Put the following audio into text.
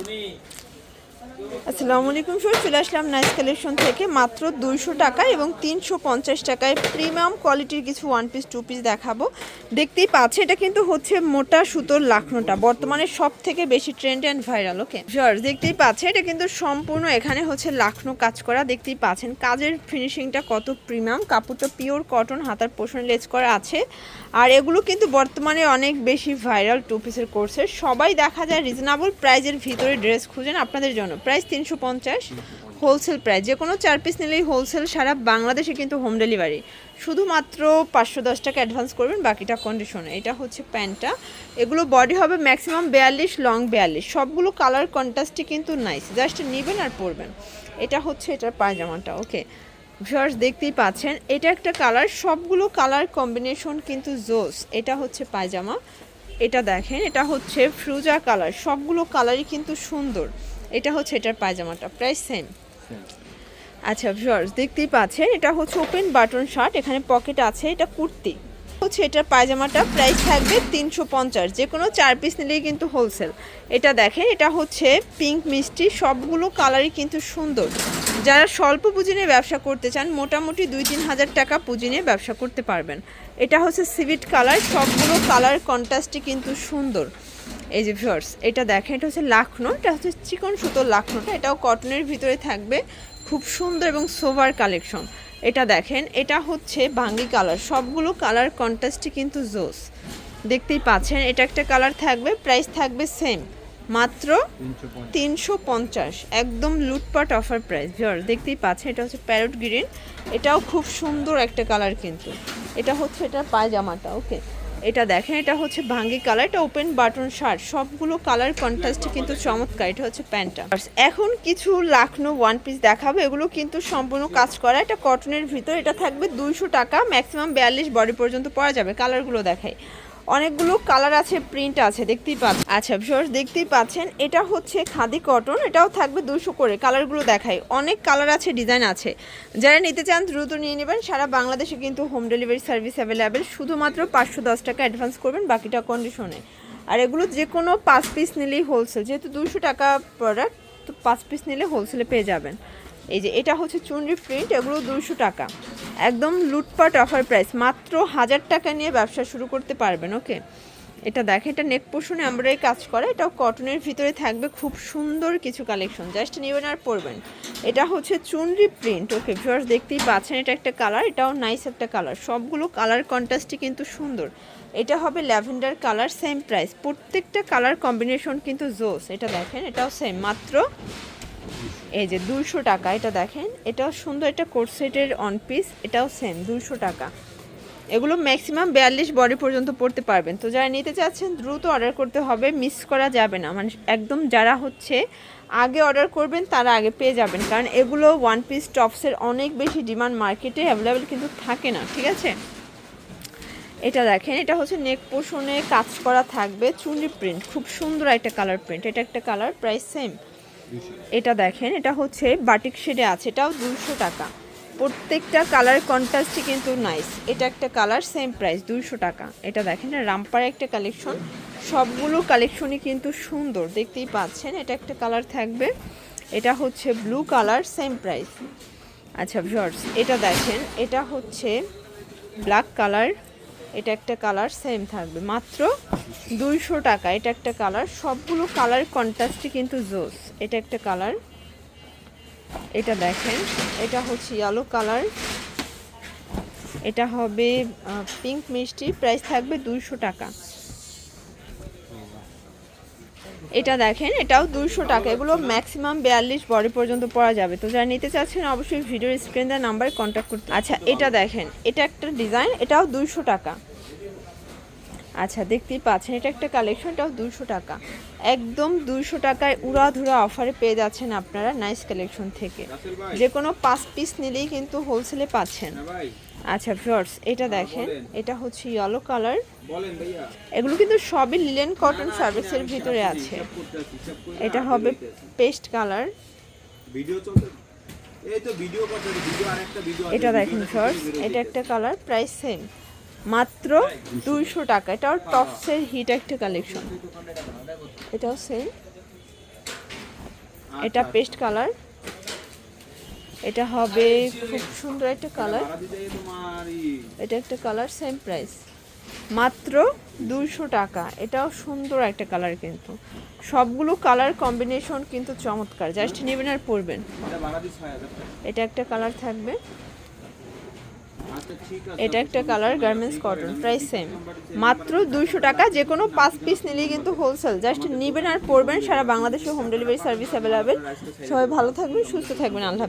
救命 আসসালামু আলাইকুম স্যার চলে আসলাম নাইস কালেকশন থেকে। মাত্র দুইশো টাকা এবং তিনশো পঞ্চাশ টাকায় প্রিমিয়াম কোয়ালিটির কিছু ওয়ান পিস টু পিস দেখাবো। দেখতেই পাচ্ছে, এটা কিন্তু হচ্ছে মোটা সুতোর লাখনোটা, বর্তমানে সব থেকে বেশি trend and viral okay sir দেখতেই পাচ্ছে এটা কিন্তু সম্পূর্ণ এখানে হচ্ছে লাখনো কাজ করা, দেখতেই পাচ্ছেন, কাজের ফিনিশিংটা কত প্রিমিয়াম কাপড়টা পিওর কটন হাতার পোষণ লেজ করা আছে। আর এগুলো কিন্তু বর্তমানে অনেক বেশি ভাইরাল টু পিসের কোর্সের সবাই দেখা যায় রিজনেবল প্রাইজের ভিতরে ড্রেস খুঁজেন, আপনাদের জন্য। প্রাইস তিনশো পঞ্চাশ। Wholesale price. যে কোনো চার পিস নিলেই হোলসেল সারা বাংলাদেশে কিন্তু হোম ডেলিভারি। শুধুমাত্র পাঁচশো দশ টাকা অ্যাডভান্স করবেন, বাকিটা কন্ডিশনে এটা হচ্ছে প্যান্টটা। এগুলো বডি হবে ম্যাক্সিমাম বিয়াল্লিশ লং বিয়াল্লিশ। সবগুলো কালার কন্ট্রাস্টই কিন্তু নাইস জাস্ট নেবেন আর পরবেন। এটা হচ্ছে এটার পায়জামাটা ওকে ভিউয়ার্স দেখতেই পাচ্ছেন, এটা একটা কালার সবগুলো কালার কম্বিনেশন কিন্তু জোস এটা হচ্ছে পায়জামা। এটা দেখেন, এটা হচ্ছে ফ্রুজা কালার সবগুলো কালারই কিন্তু সুন্দর। এটা হচ্ছে এটার পায়জামাটা প্রাইস সেম আচ্ছা ভিউয়ার্স দেখতেই পাচ্ছেন এটা হচ্ছে ওপেন বাটন শার্ট এখানে পকেট আছে এটা কুর্তি। হচ্ছে এটার পায়জামাটা প্রাইস থাকবে তিনশো পঞ্চাশ যে কোনো চার পিস নিলেই কিন্তু হোলসেল এটা দেখেন এটা হচ্ছে পিঙ্ক মিষ্টি সবগুলো কালারই কিন্তু সুন্দর। যারা স্বল্প পুঁজি নিয়ে ব্যবসা করতে চান মোটামুটি দুই তিন হাজার টাকা পুঁজি নিয়ে ব্যবসা করতে পারবেন। এটা হচ্ছে সিভিট কালার সবগুলো কালার কন্ট্রাস্টই কিন্তু সুন্দর। এই যে ভিউয়ার্স এটা দেখেন, এটা হচ্ছে লাখনো, এটা হচ্ছে চিকন সুতোর লাখনোটা, এটাও কটনের ভিতরে থাকবে। খুব সুন্দর এবং সোভার কালেকশন এটা দেখেন, এটা হচ্ছে ভাঙ্গি কালার সবগুলো কালার কন্ট্রাস্টই কিন্তু জোস দেখতেই পাচ্ছেন, এটা একটা কালার থাকবে প্রাইস থাকবে সেম মাত্র তিনশো পঞ্চাশ, একদম লুটপাট অফার প্রাইস ভিউয়ার দেখতেই পাচ্ছেন, এটা হচ্ছে প্যারট গ্রিন এটাও খুব সুন্দর একটা কালার কিন্তু। এটা হচ্ছে, এটা পায়জামাটা ওকে এটা দেখেন, এটা হচ্ছে ভাঙ্গি কালার, এটা ওপেন বাটন শার্ট সবগুলো কালার কন্ট্রাস্ট কিন্তু চমৎকার, এটা হচ্ছে প্যান্টটা। এখন কিছু লাখনো ওয়ান পিস দেখাবো, এগুলো কিন্তু সম্পূর্ণ কাজ করা। এটা কটনের ভিতর, এটা থাকবে দুইশো টাকা ম্যাক্সিমাম বিয়াল্লিশ বডি পর্যন্ত পরা যাবে কালারগুলো দেখাই। অনেকগুলো কালার আছে প্রিন্ট আছে, দেখতেই পাচ্ছেন আচ্ছা ভিউয়ার্স দেখতেই পাচ্ছেন, এটা হচ্ছে খাদি কটন এটাও থাকবে দুশো করে, কালারগুলো দেখাই। অনেক কালার আছে ডিজাইন আছে। যারা নিতে চান, দ্রুত নিয়ে নেবেন। সারা বাংলাদেশে কিন্তু হোম ডেলিভারি সার্ভিস অ্যাভেলেবেল শুধুমাত্র পাঁচশো দশ টাকা অ্যাডভান্স করবেন, বাকিটা কন্ডিশনে আর এগুলো যে কোনো পাঁচ পিস নিলেই হোলসেল যেহেতু দুশো টাকা প্রোডাক্ট তো পাঁচ পিস নিলে হোলসেলে পেয়ে যাবেন। এই যে এটা হচ্ছে চুনরি প্রিন্ট এগুলো দুশো টাকা। একদম লুটপাট অফার প্রাইস মাত্র হাজার টাকা নিয়ে ব্যবসা শুরু করতে পারবেন ওকে এটা দেখে, এটা নেক পোষণে আমরা এই কাজ করে, এটাও কটনের ভিতরে থাকবে খুব সুন্দর কিছু কালেকশন জাস্ট নেবেন আর পরবেন। এটা হচ্ছে চুনরি প্রিন্ট ওকে ভিউয়ার্স দেখতেই পাচ্ছেন, এটা একটা কালার এটাও নাইস একটা কালার সবগুলো কালার কন্ট্রাস্টই কিন্তু সুন্দর। এটা হবে ল্যাভেন্ডার কালার সেম প্রাইস প্রত্যেকটা কালার কম্বিনেশন কিন্তু জোস এটা দেখেন, এটাও সেম মাত্র এই যে দুইশো টাকা, এটা দেখেন এটাও সুন্দর একটা কোট সেটের অন পিস এটাও সেম দুইশো টাকা। এগুলো ম্যাক্সিমাম বিয়াল্লিশ বডি পর্যন্ত পড়তে পারবেন। তো যারা নিতে চাচ্ছেন, দ্রুত অর্ডার করতে হবে মিস করা যাবে না। মানে একদম যারা হচ্ছে আগে অর্ডার করবেন, তারা আগে পেয়ে যাবেন। কারণ এগুলো ওয়ান পিস টপসের অনেক বেশি ডিমান্ড মার্কেটে অ্যাভেলেবেল কিন্তু থাকে না, ঠিক আছে? এটা দেখেন, এটা হচ্ছে নেক পোষণে কাজ করা থাকবে, চুনি প্রিন্ট খুব সুন্দর একটা কালার প্রিন্ট এটা একটা কালার প্রাইস সেম এটা দেখেন, এটা হচ্ছে বাটিক শেডে আছে, এটাও দুশো টাকা। প্রত্যেকটা কালার কন্ট্রাস্টই কিন্তু নাইস এটা একটা কালার সেম প্রাইস দুইশো টাকা। এটা দেখেন রামপার একটা কালেকশন সবগুলো কালেকশনই কিন্তু সুন্দর, দেখতেই পাচ্ছেন, এটা একটা কালার থাকবে। এটা হচ্ছে ব্লু কালার সেম প্রাইস আচ্ছা ভিউয়ার্স এটা দেখেন, এটা হচ্ছে ব্ল্যাক কালার এটা একটা কালার সেম থাকবে। মাত্র দুইশো টাকা, এটা একটা কালার সবগুলো কালার কন্ট্রাস্টই কিন্তু জোস। এটা একটা কালার এটা দেখেন, এটা হচ্ছে ইয়েলো কালার এটা হবে পিঙ্ক মিষ্টি। প্রাইস থাকবে দুইশো টাকা। এটা দেখেন, এটাও দুইশো টাকা। এগুলো ম্যাক্সিমাম বিয়াল্লিশ বডি পর্যন্ত পরা যাবে। তো যারা নিতে চাচ্ছেন, অবশ্যই ভিডিওর স্ক্রিন দেওয়ার নাম্বারে কন্ট্যাক্ট করতে আচ্ছা এটা দেখেন, এটা একটা ডিজাইন এটাও দুইশো টাকা। আচ্ছা দেখতেই পাচ্ছেন এটা একটা কালেকশন এটাও দুশো টাকা। একদম দুইশো টাকায় উড়াধুরা অফারে পেয়ে যাচ্ছেন আপনারা নাইস কালেকশন থেকে। যে কোনো পাঁচ পিস নিলেই কিন্তু হোলসেলে পাচ্ছেন। আচ্ছা ভিউয়ার্স এটা দেখেন এটা হচ্ছে ইয়েলো কালার এগুলো কিন্তু সবই লিলেন কটন ফ্যাব্রিক্সের ভিতরে আছে। এটা হবে পেস্ট কালার এটা দেখেন ভিউয়ার্স এটা একটা কালার প্রাইস সেম মাত্র দুইশো টাকা। এটাও টপসের হিট একটা কালেকশন এটাও সেম এটা পেস্ট কালার এটা হবে খুব সুন্দর একটা কালার এটা একটা কালার সেম প্রাইস মাত্র দুইশো টাকা। এটাও সুন্দর একটা কালার কিন্তু। সবগুলো কালার কম্বিনেশন কিন্তু চমৎকার। জাস্ট নেবেন আর পরবেন। এটা একটা কালার থাকবে। এটা একটা colour garments cotton price same মাত্র দুইশো টাকা যে কোনো পাঁচ পিস নিলেই কিন্তু হোলসেল জাস্ট নেবেন আর পড়বেন সারা বাংলাদেশে হোম ডেলিভারি সার্ভিস অ্যাভেলেবেল সবাই ভালো থাকবেন, সুস্থ থাকবেন, আল্লাহ